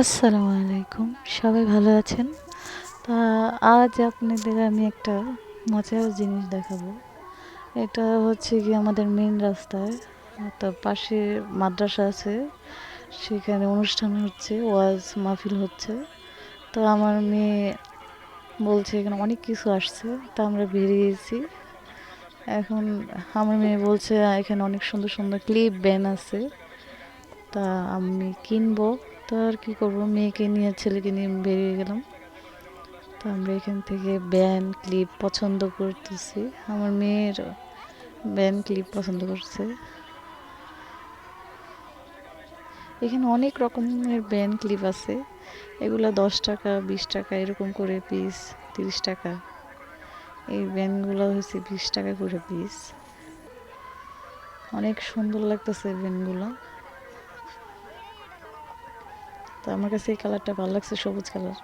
আসসালামু আলাইকুম। সবাই ভালো আছেন? তা, আজ আপনাদের আমি একটা মজার জিনিস দেখাবো। এটা হচ্ছে কি আমাদের মেন রাস্তায় তো পাশে মাদ্রাসা আছে। সেখানে অনুষ্ঠান হচ্ছে, ওয়াজ মাহফিল হচ্ছে। তো আমার মেয়ে বলছে, এখানে অনেক কিছু আসছে। তা আমরা বেরিয়েছি এখন আমার মেয়ে বলছে, এখানে অনেক সুন্দর সুন্দর ক্লিপ ব্যান আছে। তা আমি কিনবো। তো আর কী করব? মেয়েকে নিয়ে ছেলেকে নিয়ে বেরিয়ে গেলাম। তো আমরা এখান থেকে ব্যান ক্লিপ পছন্দ করতেছি। আমার মেয়ের ব্যান ক্লিপ পছন্দ করছে। এখানে অনেক রকমের ব্যান ক্লিপ আছে। এগুলো দশ টাকা, বিশ টাকা, এরকম করে পিস তিরিশ টাকা। এই ব্যানগুলো হচ্ছে বিশ টাকা করে পিস অনেক সুন্দর লাগতেছে ব্যানগুলো তো আমার কাছে এই কালারটা ভালো লাগছে, সবুজ কালার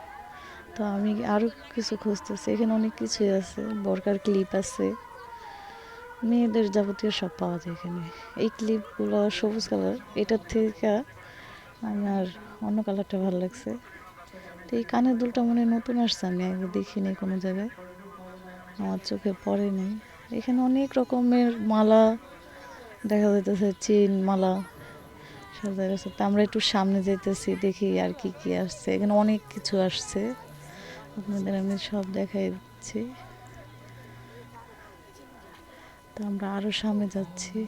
তো আমি আরও কিছু খুঁজতেছি, এখানে অনেক কিছুই আছে, বরকার ক্লিপ আছে। মেয়েদের যাবতীয় সব পাওয়া যায় এখানে। এই ক্লিপগুলো সবুজ কালার এটার থেকে আমার অন্য কালারটা ভালো লাগছে। তো এই কানের দুলটা মনে নতুন আসছে, আমি আগে দেখিনি কোনো জায়গায়। আমার চোখে পড়ে নেই। এখানে অনেক রকমের মালা, দেখা যাইতেছে চেন মালা। সাজা গেছে তা আমরা একটু সামনে যেতেছি, দেখি আর কি কি আসছে। এখানে অনেক কিছু আসছে। আপনাদের আমি সব দেখাই দিচ্ছি। তা আমরা আরও সামনে যাচ্ছি।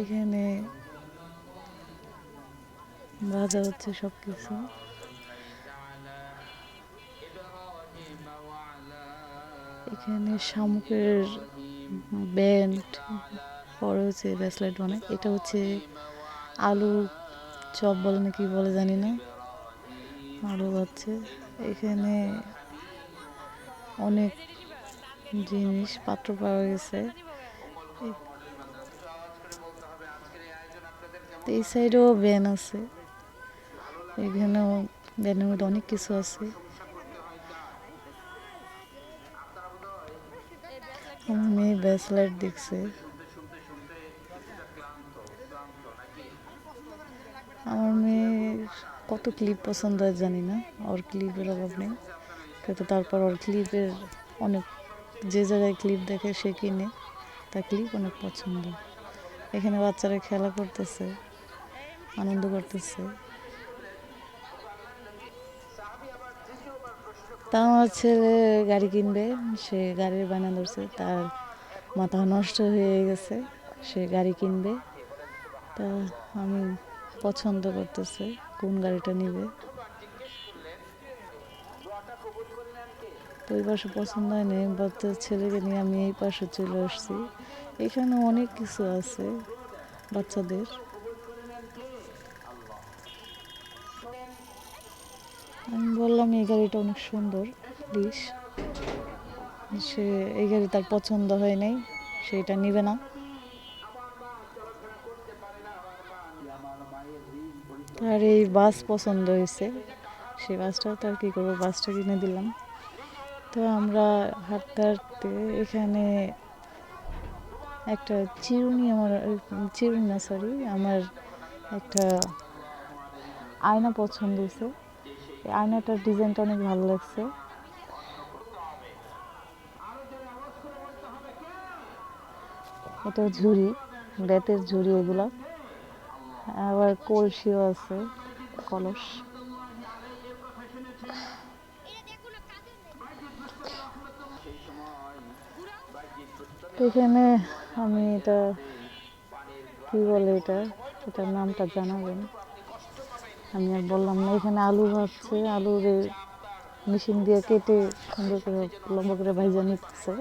এখানে বাজা হচ্ছে সব কিছু এখানে শামুকের ব্যান্ড পরে হচ্ছে ব্যাসলাইট বানায় এটা হচ্ছে আলু চপ বলে না কি বলে জানি না। আলু হচ্ছে। এখানে অনেক জিনিস, পাত্র পাওয়া গেছে। এই সাইডেও ব্যান আছে। এখানেও ব্যানের মধ্যে অনেক কিছু আছে। মেয়ে ব্যাসলাইট দেখছে। আমার মেয়ের কত ক্লিপ পছন্দ হয় জানি না, ওর ক্লিপের অভাব নেই। কিন্তু তারপর ওর ক্লিপের অনেক, যে জায়গায় ক্লিপ দেখে সে কিনে, তার ক্লিপ অনেক পছন্দ। এখানে বাচ্চারা খেলা করতেছে, আনন্দ করতেছে। তা আমার ছেলে গাড়ি কিনবে, সে গাড়ির বায়না ধরছে, তার মাথা নষ্ট হয়ে গেছে, সে গাড়ি কিনবে। তা আমি পছন্দ করতেছে কোন গাড়িটা নিবে। তো ওই পাশে পছন্দ হয়নি বাচ্চার ছেলেকে নিয়ে আমি এই পাশে চলে আসছি। এখানে অনেক কিছু আছে বাচ্চাদের। আমি বললাম, এই গাড়িটা অনেক সুন্দর, প্লিজ। সে এই গাড়ি তার পছন্দ হয় নাই সেটা নিবে না। তার এই বাস পছন্দ হয়েছে, সেই বাসটা তার কী করব, বাসটা কিনে দিলাম। তো আমরা হাঁটতে হাঁটতে এখানে একটা চিরুনি আমার, চিরুনি না সরি আমার একটা আয়না পছন্দ হয়েছে। আয়নাটার ডিজাইনটা অনেক ভালো লাগছে। এটা ঝুড়ি, বেতের ঝুড়ি এগুলা। আবার কলসিও আছে, কলস। এখানে আমি এটা, কি বলে এটা? এটার নামটা জানাবেন। আমি আর বললাম না, এখানে আলু ভাজছে, আলুর মেশিন দিয়ে কেটে সুন্দর করে লম্বা করে ভাইজা নিতেছে।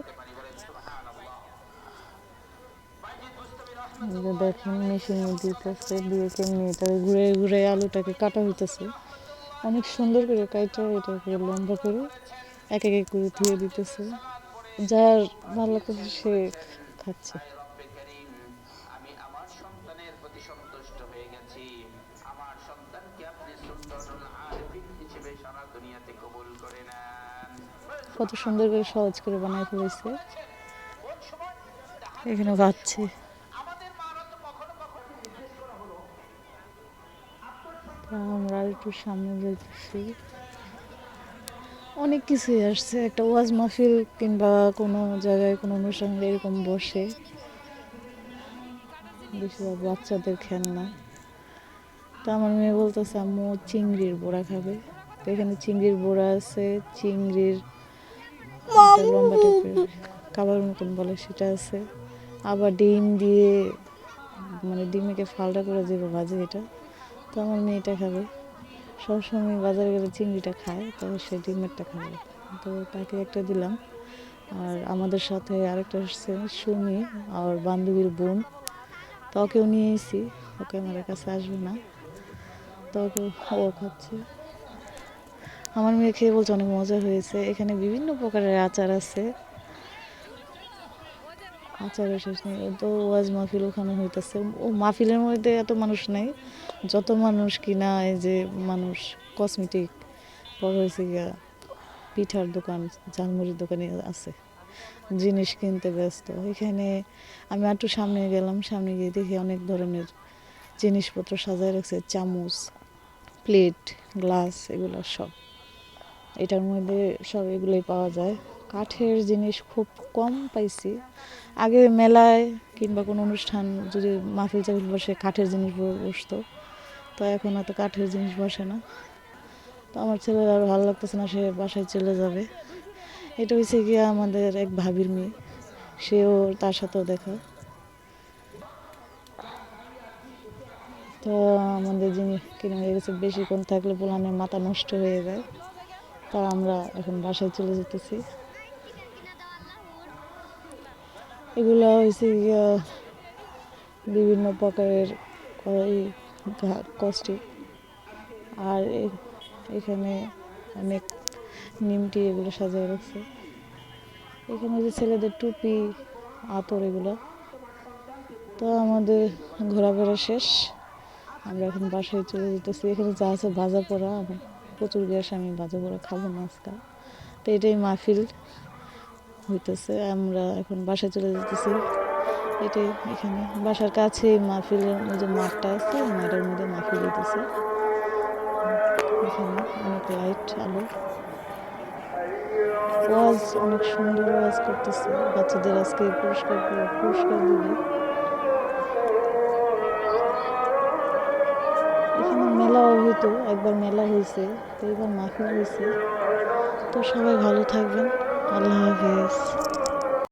দেখেন মেশিনে দিতেছে, দিয়ে কেমনি এটা ঘুরে ঘুরে আলুটাকে কাটা হইতেছে। অনেক সুন্দর করে কাইটা এটাকে লম্বা করে এক এক করে ধুয়ে দিতেছে। যার ভালো লাগতেছে সে খাচ্ছে। কত সুন্দর করে সহজ করে বানায় ফেলেছে। এখানে তা আমরা একটু সামনে যেতেছি অনেক কিছুই আসছে। একটা ওয়াজ মাহফিল কিংবা কোনো জায়গায় কোনো অনুষ্ঠান এরকম বসে। বেশিরভাগ বাচ্চাদের খেলনা। তা আমার মেয়ে বলতেছে, আম্মু, চিংড়ির বড়া খাবে। তো এখানে চিংড়ির বড়া আছে, চিংড়ির লম্বা টাইপের কাবার মতন বলে, সেটা আছে। আবার ডিম দিয়ে মানে ডিমেকে ফালটা করে দেবে ভাজে এটা। তো আমার মেয়েটা খাবে। সবসময় বাজারে গেলে চিংড়িটা খায়, তবে সে ডিমেরটা খাবে। তো তাকে একটা দিলাম। আর আমাদের সাথে আরেকটা আসছে সুমি, আর বান্ধবীর বোন। তো ওকেও নিয়ে ওকে আমার কাছে আসবে না। তো ও খাচ্ছে। আমার মেয়ে খেয়ে বলছে অনেক মজা হয়েছে। এখানে বিভিন্ন প্রকারের আচার আছে। আচারের শেষ নেই। তো ওয়াজ মাহফিল ওখানে হইতেছে। ও মাহফিলের মধ্যে এত মানুষ নেই। যত মানুষ কিনা, এই যে মানুষ কসমেটিক পর হয়েছে গিয়া, পিঠার দোকান, ঝালমুড়ির দোকানে আছে। জিনিস কিনতে ব্যস্ত। এখানে আমি একটু সামনে গেলাম। সামনে গিয়ে দেখি অনেক ধরনের জিনিসপত্র সাজায় রাখছে। চামচ প্লেট গ্লাস এগুলো সব। এটার মধ্যে সব এগুলোই পাওয়া যায়। কাঠের জিনিস খুব কম পাইছি। আগে মেলায় কিংবা কোনো অনুষ্ঠান যদি মাহফিল চাফিল বসে কাঠের জিনিস বসতো, তো এখন এত কাঠের জিনিস বসে না। তো আমার ছেলের আর ভালো লাগতেছে না, সে বাসায় চলে যাবে। এটা হচ্ছে গিয়ে আমাদের এক ভাবির মেয়ে। সেও তার সাথেও দেখা। তো আমাদের জিনিস কিনে গেছে। বেশিক্ষণ থাকলে পোলানের মাথা নষ্ট হয়ে যায়। তা আমরা এখন বাসায় চলে যেতেছি। এগুলো হয়েছে বিভিন্ন প্রকারের কস্টিক আর এখানে অনেক নিমটি এগুলো সাজিয়ে রাখছে। এখানে যে ছেলেদের টুপি, আতর এগুলো, তো আমাদের ঘোরাফেরা শেষ। আমরা এখন বাসায় চলে যেতেছি। এখানে যা আছে ভাজা পোড়া আমার প্রচুর গ্যাস, আমি বাজে পোড়া খাব না আজকাল তো এটাই মাহফিল হইতেছে, আমরা এখন বাসায় চলে যেতেছি এটাই এখানে। বাসার কাছে মাহফিলের ওই যে মাঠটা আছে মাঠের মধ্যে মাহফিল হইতেছে। এখানে অনেক লাইট আলো। ওয়াজ অনেক সুন্দর ওয়াজ করতেছে। বাচ্চাদের আজকে পুরস্কার পুরস্কার দিবে। মেলাও হইতো, একবার মেলা হয়েছে তো এবার মাহফিল হয়েছে তো সবাই ভালো থাকবেন। আল্লাহ হাফেজ।